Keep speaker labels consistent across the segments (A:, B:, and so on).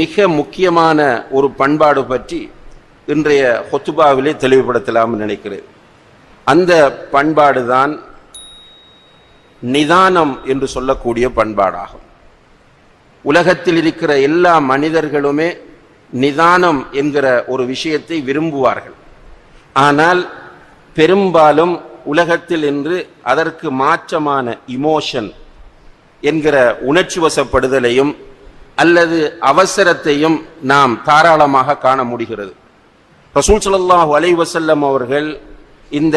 A: மிக முக்கியமான ஒரு பண்பாடு பற்றி இன்றைய ஹொத்துபாவிலே தெளிவுபடுத்தலாம் நினைக்கிறேன். அந்த பண்பாடு தான் நிதானம் என்று சொல்லக்கூடிய பண்பாடாகும். உலகத்தில் இருக்கிற எல்லா மனிதர்களுமே நிதானம் என்கிற ஒரு விஷயத்தை விரும்புவார்கள். ஆனால் பெரும்பாலும் உலகத்தில் இன்று அதற்கு மாற்றமான இமோஷன் என்கிற உணர்ச்சி வசப்படுதலையும் அல்லது அவசரத்தையும் நாம் தாராளமாக காண முடிகிறது. ரசூல் சல்லாஹ் அலைவசல்லம் அவர்கள் இந்த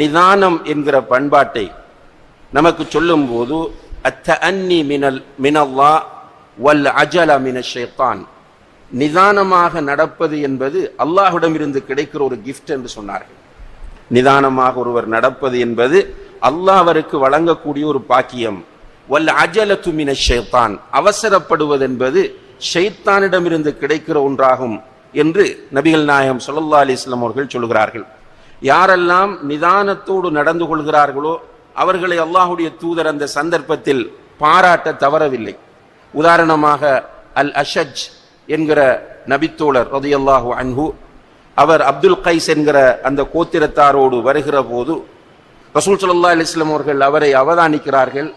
A: நிதானம் என்கிற பண்பாட்டை நமக்கு சொல்லும்போது அத்த அன்னி மினல் மினல்லா வல் அஜல மின நிதானமாக நடப்பது என்பது அல்லாஹ்விடமிருந்து கிடைக்கிற ஒரு கிஃப்ட் என்று சொன்னார்கள். நிதானமாக ஒருவர் நடப்பது என்பது அல்லாஹ் அவருக்கு வழங்கக்கூடிய ஒரு பாக்கியம். வல் அஜலத்து மின ஷைத்தான். அவசரப்படுவது என்பது ஷைத்தானிடமிருந்து கிடைக்கிற ஒன்றாகும் என்று நபிகள் நாயகம் ஸல்லல்லாஹு அலி வஸல்லம் அவர்கள் சொல்கிறார்கள். யாரெல்லாம் நிதானத்தோடு நடந்து கொள்கிறார்களோ அவர்களை அல்லாஹுடைய தூதர் அந்த சந்தர்ப்பத்தில் பாராட்ட தவறவில்லை. உதாரணமாக அல் அஷஜ் என்கிற நபித்தோழர் ரதியல்லாஹு அன்ஹு அவர் அப்துல் கைஸ் என்கிற அந்த கோத்திரத்தாரோடு வருகிற போது ரசூல் சல்லா அலிஸ்லாம் அவர்கள் அவரை அவதானிக்கிறார்கள்.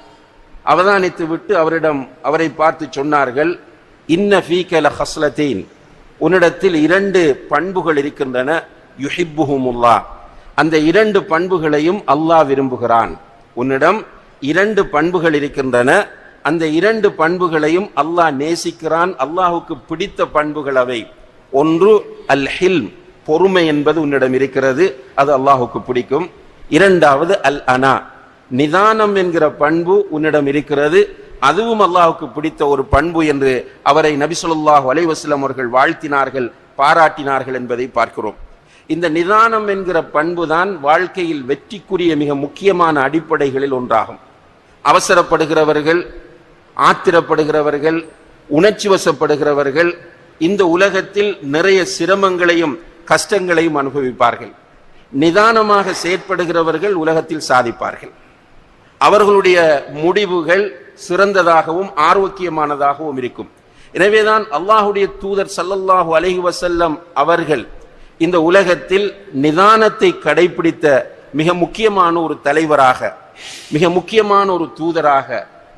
A: அவதானித்து விட்டு அவரிடம் அவரை பார்த்து சொன்னார்கள் இன்ன ஃபீகல ஹஸ்லத்தீன் உன்னிடத்தில் இரண்டு பண்புகள் இருக்கின்றன யுஹிப்புஹுமுல்லா. அந்த இரண்டு பண்புகளையும் அல்லாஹ் விரும்புகிறான். உன்னிடம் இரண்டு பண்புகள் இருக்கின்றன அந்த இரண்டு பண்புகளையும் அல்லாஹ் நேசிக்கிறான். அல்லாஹுக்கு பிடித்த பண்புகள் அவை. ஒன்று அல் ஹில்ம் பொறுமை என்பது உன்னிடம் இருக்கிறது அது அல்லாஹுக்கு பிடிக்கும். இரண்டாவது அல் அனா நிதானம் என்கிற பண்பு உன்னிடம் இருக்கிறது. அதுவும் அல்லாஹுக்கு பிடித்த ஒரு பண்பு என்று அவரை நபிசுல்லாஹ் ஸல்லல்லாஹு அவர்கள் வாழ்த்தினார்கள் பாராட்டினார்கள் என்பதை பார்க்கிறோம். இந்த நிதானம் என்கிற பண்பு தான் வாழ்க்கையில் வெற்றிக்குரிய மிக முக்கியமான அடிப்படைகளில் ஒன்றாகும். அவசரப்படுகிறவர்கள் ஆத்திரப்படுகிறவர்கள் உணர்ச்சி வசப்படுகிறவர்கள் இந்த உலகத்தில் நிறைய சிரமங்களையும் கஷ்டங்களையும் அனுபவிப்பார்கள். நிதானமாக செயற்படுகிறவர்கள் உலகத்தில் சாதிப்பார்கள். அவர்களுடைய முடிவுகள் சிறந்ததாகவும் ஆரோக்கியமானதாகவும் இருக்கும். எனவேதான் அல்லாஹுடைய தூதர் சல்லல்லாஹு அலஹி வசல்லம் அவர்கள் இந்த உலகத்தில் நிதானத்தை கடைபிடித்த மிக முக்கியமான ஒரு தலைவராக மிக முக்கியமான ஒரு தூதராக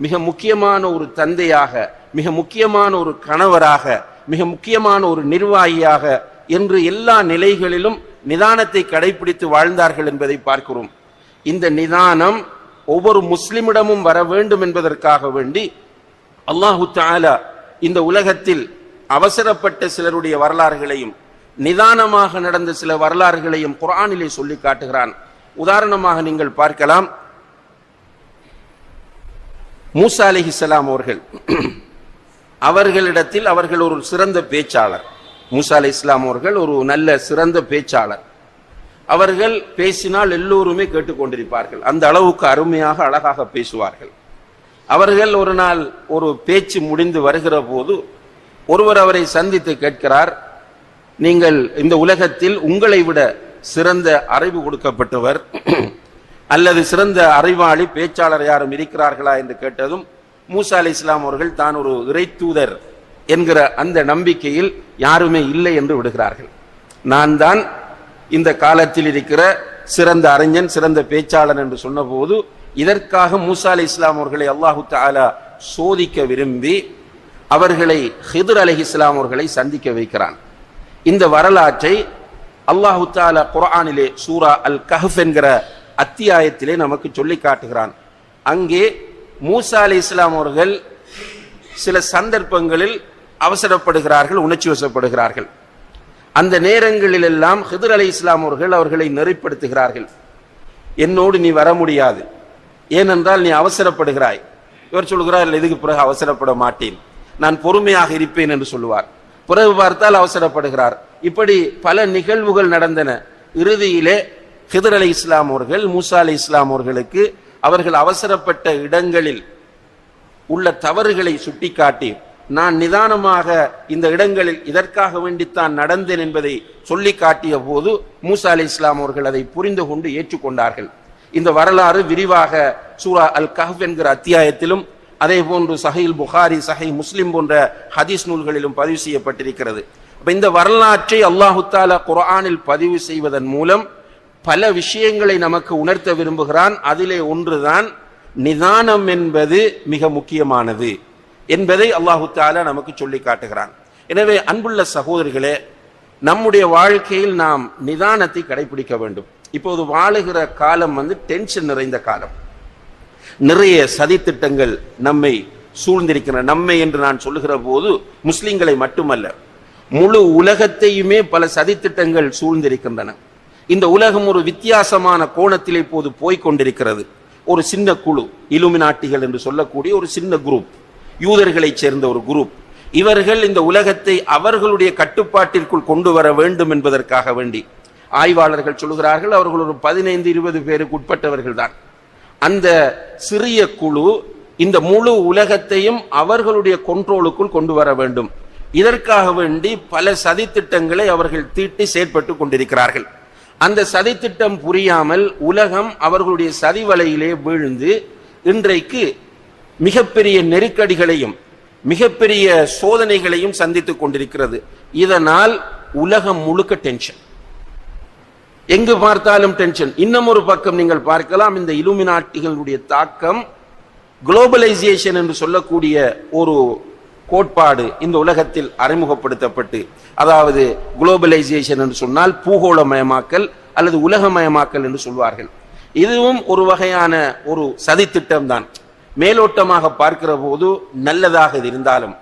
A: மிக முக்கியமான ஒரு தந்தையாக மிக முக்கியமான ஒரு கணவராக மிக முக்கியமான ஒரு நிர்வாகியாக என்று எல்லா நிலைகளிலும் நிதானத்தை கடைபிடித்து வாழ்ந்தார்கள் என்பதை பார்க்கிறோம். இந்த நிதானம் ஒவ்வொரு முஸ்லிமிடமும் வர வேண்டும் என்பதற்காக வேண்டி அல்லாஹு தாலா இந்த உலகத்தில் அவசரப்பட்ட சிலருடைய வரலாறுகளையும் நிதானமாக நடந்த சில வரலாறுகளையும் குரானிலே சொல்லி காட்டுகிறான். உதாரணமாக நீங்கள் பார்க்கலாம். மூசா அலிஹிசலாம் அவர்கள் அவர்களிடத்தில் அவர்கள் ஒரு சிறந்த பேச்சாளர். மூசா அலி இஸ்லாம் அவர்கள் ஒரு நல்ல சிறந்த பேச்சாளர். அவர்கள் பேசினால் எல்லோருமே கேட்டுக்கொண்டிருப்பார்கள். அந்த அளவுக்கு அருமையாக அழகாக பேசுவார்கள். அவர்கள் ஒரு நாள் ஒரு பேச்சு முடிந்து வருகிற போது ஒருவர் அவரை சந்தித்து கேட்கிறார் நீங்கள் இந்த உலகத்தில் உங்களை விட சிறந்த அறிவு கொடுக்கப்பட்டவர் அல்லது சிறந்த அறிவாளி பேச்சாளர் யாரும் இருக்கிறார்களா? என்று கேட்டதும் மூசா அலி இஸ்லாம் அவர்கள் தான் ஒரு இறைத்தூதர் என்கிற அந்த நம்பிக்கையில் யாருமே இல்லை என்று விடுகிறார்கள். நான் தான் இந்த காலத்தில் இருக்கிற சிறந்த அறிஞன் சிறந்த பேச்சாளர் என்று சொன்னபோது இதற்காக மூசா அலி இஸ்லாம் அவர்களை அல்லாஹு தாலா சோதிக்க விரும்பி அவர்களை ஹிதர் அலி இஸ்லாம் அவர்களை சந்திக்க வைக்கிறான். இந்த வரலாற்றை அல்லாஹு தாலா குரானிலே சூரா அல் கஹப் என்கிற அத்தியாயத்திலே நமக்கு சொல்லி காட்டுகிறான். அங்கே மூசா அலி இஸ்லாம் அவர்கள் சில சந்தர்ப்பங்களில் அவசரப்படுகிறார்கள் உணர்ச்சி வசப்படுகிறார்கள். அந்த நேரங்களிலெல்லாம் ஹிதர் அலி இஸ்லாம் அவர்கள் அவர்களை நெறிப்படுத்துகிறார்கள். என்னோடு நீ வர முடியாது. ஏனென்றால் நீ அவசரப்படுகிறாய். இவர் சொல்கிறார் இதுக்கு பிறகு அவசரப்பட மாட்டேன். நான் பொறுமையாக இருப்பேன் என்று சொல்லுவார். பிறகு பார்த்தால் அவசரப்படுகிறார். இப்படி பல நிகழ்வுகள் நடந்தன. இறுதியிலே ஹிதர் அலி இஸ்லாம் அவர்கள் மூசா அலி இஸ்லாம் அவர்களுக்கு அவர்கள் அவசரப்பட்ட இடங்களில் உள்ள தவறுகளை சுட்டிக்காட்டி நான் நிதானமாக இந்த இடங்களில் இதற்காக வேண்டித்தான் நடந்தேன் என்பதை சொல்லி காட்டிய போது மூசா அலி இஸ்லாம் அவர்கள் அதை புரிந்து கொண்டு ஏற்றுக்கொண்டார்கள். இந்த வரலாறு விரிவாக சூரா அல் கஹ் என்கிற அத்தியாயத்திலும் அதே போன்று சஹீல் புகாரி சஹை முஸ்லிம் போன்ற ஹதீஸ் நூல்களிலும் பதிவு செய்யப்பட்டிருக்கிறது. அப்போ இந்த வரலாற்றை அல்லாஹு தாலா குர்ஆனில் பதிவு செய்வதன் மூலம் பல விஷயங்களை நமக்கு உணர்த்த விரும்புகிறான். அதிலே ஒன்றுதான் நிதானம் என்பது மிக முக்கியமானது. என்பதை அல்லாஹு தாலா நமக்கு சொல்லி காட்டுகிறான். எனவே அன்புள்ள சகோதரிகளே நம்முடைய வாழ்க்கையில் நாம் நிதானத்தை கடைபிடிக்க வேண்டும். இப்போது வாழுகிற காலம் வந்து டென்ஷன் நிறைந்த காலம். நிறைய சதித்திட்டங்கள் நம்மை சூழ்ந்திருக்கின்றன. நம்மை என்று நான் சொல்லுகிற போது முஸ்லிம்களை மட்டுமல்ல முழு உலகத்தையுமே பல சதித்திட்டங்கள் சூழ்ந்திருக்கின்றன. இந்த உலகம் ஒரு வித்தியாசமான கோணத்தில் இப்போது போய்க் கொண்டிருக்கிறது. ஒரு சின்ன குழு இலுமினாட்டிகள் என்று சொல்லக்கூடிய ஒரு சின்ன குரூப் யூதர்களைச் சேர்ந்த ஒரு குரூப். இவர்கள் இந்த உலகத்தை அவர்களுடைய கட்டுப்பாட்டிற்குள் கொண்டு வர வேண்டும் என்பதற்காக வேண்டி. ஆய்வாளர்கள் சொல்லுகிறார்கள் அவர்கள் ஒரு பதினைந்து இருபது பேருக்கு உட்பட்டவர்கள் தான் அந்த சிறிய குழு இந்த முழு உலகத்தையும் அவர்களுடைய கொண்ட்ரோலுக்குள் கொண்டு வர வேண்டும். இதற்காக வேண்டி பல சதித்திட்டங்களை அவர்கள் தீட்டி செயற்பட்டு கொண்டிருக்கிறார்கள். அந்த சதித்திட்டம் புரியாமல் உலகம் அவர்களுடைய சதிவலையிலே வீழ்ந்து இன்றைக்கு மிகப்பெரிய நெருக்கடிகளையும் மிகப்பெரிய சோதனைகளையும் சந்தித்துக் கொண்டிருக்கிறது. இதனால் உலகம் முழுக்க டென்ஷன் எங்கு பார்த்தாலும் டென்ஷன் இன்னும் ஒரு பக்கம் நீங்கள் பார்க்கலாம் இந்த இலுமினாட்டிகளுடைய தாக்கம் குளோபலைசேஷன் என்று சொல்லக்கூடிய ஒரு கோட்பாடு இந்த உலகத்தில் அறிமுகப்படுத்தப்பட்டு அதாவது குளோபலைசேஷன் என்று சொன்னால் பூகோளமயமாக்கல் அல்லது உலகமயமாக்கல் என்று சொல்வார்கள். இதுவும் ஒரு வகையான ஒரு சதித்திட்டம் தான் மேலோட்டமாக பார்க்கிற போது நல்லதாக இது இருந்தாலும்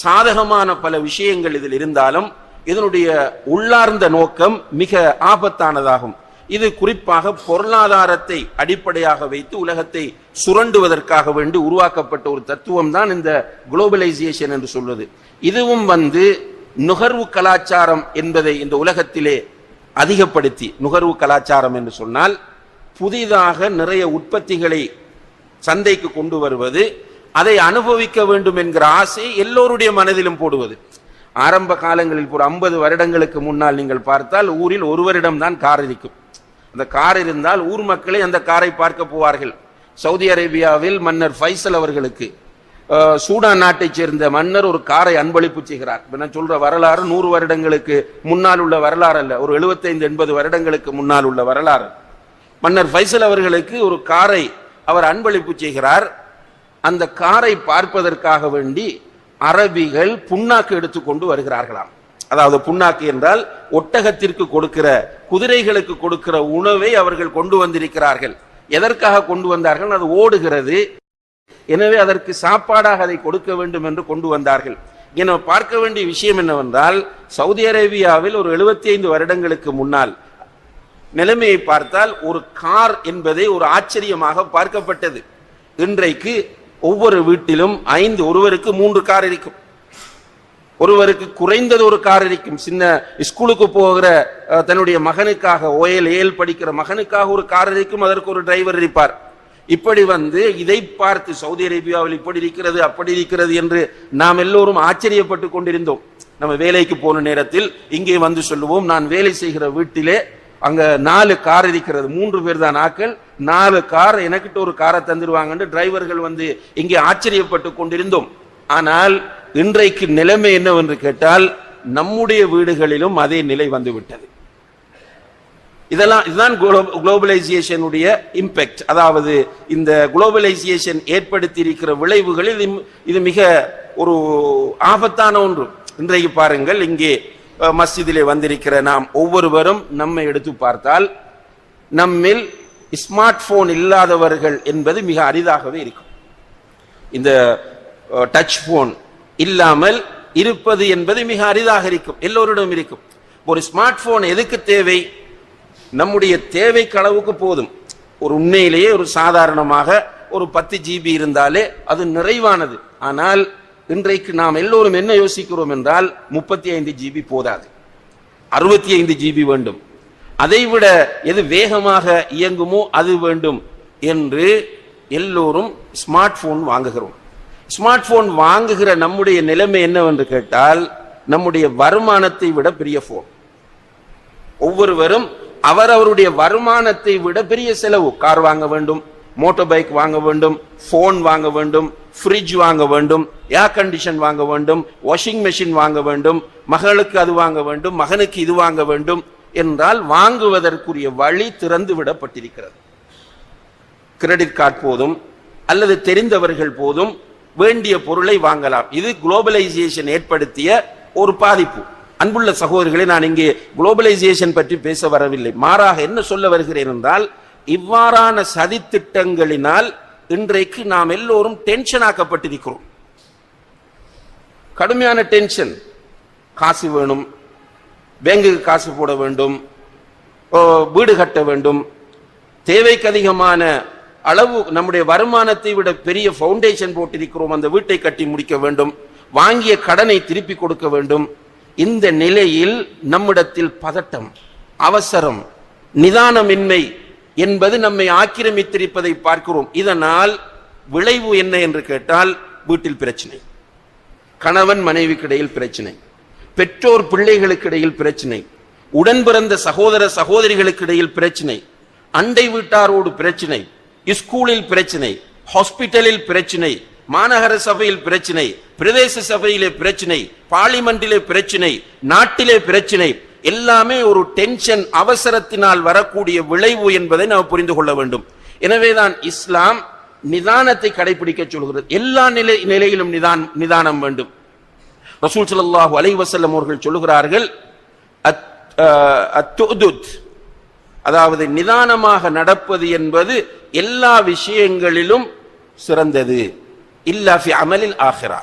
A: சாதகமான பல விஷயங்கள் இதில் இருந்தாலும் இதனுடைய உள்ளார்ந்த நோக்கம் மிக ஆபத்தானதாகும். இது குறிப்பாக பொருளாதாரத்தை அடிப்படையாக வைத்து உலகத்தை சுரண்டுவதற்காக வேண்டி உருவாக்கப்பட்ட ஒரு தத்துவம் தான் இந்த குளோபலைசேஷன் என்று சொல்வது. இதுவும் வந்து நுகர்வு கலாச்சாரம் என்பதை இந்த உலகத்திலே அதிகப்படுத்தி நுகர்வு கலாச்சாரம் என்று சொன்னால் புதிதாக நிறைய உற்பத்திகளை சந்தைக்கு கொண்டு வருவது அதை அனுபவிக்க வேண்டும் என்கிற ஆசை எல்லோருடைய மனதிலும் போடுவது. ஆரம்ப காலங்களில் ஒரு ஐம்பது வருடங்களுக்கு முன்னால் நீங்கள் பார்த்தால் ஊரில் ஒருவரிடம் தான் கார் இருக்கும். அந்த கார் இருந்தால் ஊர் மக்களே அந்த காரை பார்க்க போவார்கள். சவுதி அரேபியாவில் மன்னர் ஃபைசல் அவர்களுக்கு சூடான் நாட்டைச் சேர்ந்த மன்னர் ஒரு காரை அன்பளிப்பு செய்கிறார். இப்ப நான் சொல்ற வரலாறு நூறு வருடங்களுக்கு முன்னால் உள்ள வரலாறு அல்ல ஒரு 75 எண்பது வருடங்களுக்கு முன்னால் உள்ள வரலாறு. மன்னர் ஃபைசல் அவர்களுக்கு ஒரு காரை அவர் அன்பளிப்பு செய்கிறார். அந்த காரை பார்ப்பதற்காக வேண்டி அரபிகள் புண்ணாக்கு எடுத்துக்கொண்டு வருகிறார்களாம். அதாவது புண்ணாக்கு என்றால் ஒட்டகத்திற்கு கொடுக்கிற குதிரைகளுக்கு கொடுக்கிற உணவை அவர்கள் கொண்டு வந்திருக்கிறார்கள். எதற்காக கொண்டு வந்தார்கள்? அது ஓடுகிறது. எனவே அதற்கு சாப்பாடாக அதை கொடுக்க வேண்டும் என்று கொண்டு வந்தார்கள். என பார்க்க வேண்டிய விஷயம் என்னவென்றால் சவுதி அரேபியாவில் ஒரு 75 வருடங்களுக்கு முன்னால் நிலைமையை பார்த்தால் ஒரு கார் என்பதை ஒரு ஆச்சரியமாக பார்க்கப்பட்டது. இன்றைக்கு ஒவ்வொரு வீட்டிலும் ஐந்து ஒருவருக்கு மூன்று கார் இருக்கும். ஒருவருக்கு குறைந்தது ஒரு கார் இருக்கும். சின்ன ஸ்கூலுக்கு போகிற தன்னுடைய மகனுக்காக ஓயல் ஏல் படிக்கிற மகனுக்காக ஒரு கார் இருக்கும். அதற்கு ஒரு டிரைவர் இருப்பார். இப்படி வந்து இதை பார்த்து சவுதி அரேபியாவில் இப்படி இருக்கிறது அப்படி இருக்கிறது என்று நாம் எல்லோரும் ஆச்சரியப்பட்டு கொண்டிருந்தோம். நம்ம வேலைக்கு போன நேரத்தில் இங்கே வந்து சொல்லுவோம் நான் வேலை செய்கிற வீட்டிலே அங்க நாலு கார் இருக்கிறது. மூன்று பேர் தான் ஆக்கள். நாலு கார் எனக்கிட்ட ஒரு காரை தந்துடுவாங்கன்னு டிரைவர்கள் வந்து இங்கே ஆச்சரியப்பட்டு கொண்டிருந்தோம். ஆனால் இன்றைக்கு நிலைமை என்னவென்று கேட்டால் நம்முடைய வீடுகளிலும் அதே நிலை வந்துவிட்டது. இதெல்லாம் இதுதான் குளோபலைசேஷனுடைய இம்பேக்ட். அதாவது இந்த குளோபலைசேஷன் ஏற்படுத்தி இருக்கிற விளைவுகளில் இது- மிக ஒரு ஆபத்தான ஒன்று. இன்றைக்கு பாருங்கள் இங்கே மஸ்ஜிதிலே வந்திருக்கிற நாம் ஒவ்வொருவரும் நம்மை எடுத்து பார்த்தால் நம்மில் ஸ்மார்ட் போன் இல்லாதவர்கள் என்பது மிக அரிதாகவே இருக்கும். இந்த டச் போன் இல்லாமல் இருப்பது என்பது மிக அரிதாக இருக்கும். எல்லோரிடம் இருக்கும். ஒரு ஸ்மார்ட் போன் எதுக்கு தேவை? நம்முடைய தேவை அளவுக்கு போதும். ஒரு உண்மையிலேயே ஒரு சாதாரணமாக ஒரு பத்து ஜிபி இருந்தாலே அது நிறைவானது. ஆனால் இன்றைக்கு நாம் எல்லோரும் என்ன யோசிக்கிறோம் என்றால் முப்பத்தி ஐந்து ஜிபி போதாது. அறுபத்தி ஐந்து ஜிபி வேண்டும். அதைவிட எது வேகமாக இயங்குமோ அது வேண்டும் என்று எல்லோரும் ஸ்மார்ட் போன் வாங்குகிறோம். ஸ்மார்ட் போன் வாங்குகிற நம்முடைய நிலைமை என்னவென்று கேட்டால் நம்முடைய வருமானத்தை விட பெரிய போன் ஒவ்வொருவரும் அவர் அவருடைய வருமானத்தை விட பெரிய செலவு. கார் வாங்க வேண்டும் மோட்டார் பைக் வாங்க வேண்டும் போன் வாங்க வேண்டும் ஃப்ரிட்ஜ் வாங்க வேண்டும் ஏர் கண்டிஷன் வாங்க வேண்டும் வாஷிங் மெஷின் வாங்க வேண்டும் மகளுக்கு அது வாங்க வேண்டும் மகனுக்கு இது வாங்க வேண்டும் என்றால் வாங்குவதற்குரிய வழி திறந்து விடப்பட்டிருக்கிறது. கிரெடிட் கார்டு போதும் அல்லது தெரிந்தவர்கள் போதும் வேண்டிய பொருளை வாங்கலாம். இது குளோபலைசேஷன் ஏற்படுத்திய ஒரு பாதிப்பு. அன்புள்ள சகோதரிகளை நான் இங்கே குளோபலைசேஷன் பற்றி பேச வரவில்லை. மாறாக என்ன சொல்ல வருகிறேன் என்றால் இவ்வாறான சதித்திட்டங்களினால் இன்றைக்கு நாம் எல்லோரும் டென்ஷன் ஆக்கப்பட்டிருக்கிறோம். கடுமையான டென்ஷன் காசு வேணும். பேங்குக்கு காசு போட வேண்டும். ஓ, வீடு கட்ட வேண்டும். தேவைக்கு அதிகமான அளவு நம்முடைய வருமானத்தை விட பெரிய ஃபவுண்டேஷன் போட்டிருக்கிறோம். அந்த வீட்டை கட்டி முடிக்க வேண்டும். வாங்கிய கடனை திருப்பி கொடுக்க வேண்டும். இந்த நிலையில் நம்மிடத்தில் பதட்டம் அவசரம் நிதானமின்மை என்பது நம்மை ஆக்கிரமித்திருப்பதை பார்க்கிறோம். இதனால் விளைவு என்ன என்று கேட்டால் வீட்டில் பிரச்சனை. கணவன் மனைவிக்கு இடையில் பிரச்சனை. பெற்றோர் பிள்ளைகளுக்கு இடையில் பிரச்சனை. உடன் பிறந்த சகோதர சகோதரிகளுக்கு இடையில் பிரச்சனை. அண்டை வீட்டாரோடு பிரச்சனை. ஸ்கூலில் பிரச்சனை. ஹாஸ்பிட்டலில் பிரச்சனை. மாநகர சபையில் பிரச்சனை. பிரதேச சபையிலே பிரச்சனை. பார்லிமெண்டிலே பிரச்சனை. நாட்டிலே பிரச்சனை. எல்லாமே ஒரு டென்ஷன் அவசரத்தினால் வரக்கூடிய விளைவு என்பதை நாம் புரிந்து கொள்ள வேண்டும். எனவேதான் இஸ்லாம் நிதானத்தை கடைபிடிக்க சொல்கிறது. எல்லா நிலை நிலையிலும் நிதான் நிதானம் வேண்டும். ரசூல் சல்லாஹு அலைவசல்லம் அவர்கள் சொல்லுகிறார்கள் அத்- அதாவது நிதானமாக நடப்பது என்பது எல்லா விஷயங்களிலும் சிறந்தது. இல்லாஃபி அமலில் ஆகிரா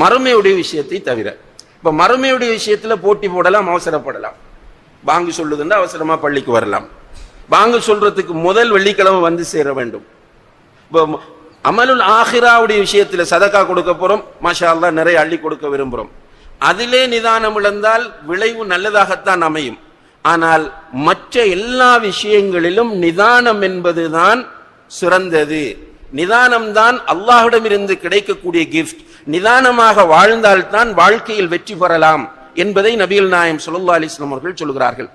A: மறுமையுடைய விஷயத்தை தவிர. இப்ப மறுமையுடைய விஷயத்துல போட்டி போடலாம் அவசரப்படலாம். பாங்கு சொல்லுதுன்னா அவசரமா பள்ளிக்கு வரலாம். பாங்கு சொல்றதுக்கு முதல் வெள்ளிக்கிழமை வந்து சேர வேண்டும். இப்போ அமலுல் ஆஹிராவுடைய விஷயத்துல சதக்கா கொடுக்க போறோம் மாஷா அல்லாஹ் நிறைய அள்ளி கொடுக்க விரும்புறோம். அதிலே நிதானம் இழந்தால் விளைவு நல்லதாகத்தான் அமையும். ஆனால் மற்ற எல்லா விஷயங்களிலும் நிதானம் என்பதுதான் சிறந்தது. நிதானம்தான் அல்லாஹிடமிருந்து கிடைக்கக்கூடிய கிஃப்ட் நிதானமாக வாழ்ந்தால்தான் வாழ்க்கையில் வெற்றி பெறலாம் என்பதை நபிகள் நாயம் சுல்லா அலிஸ்லாம் அவர்கள் சொல்கிறார்கள்.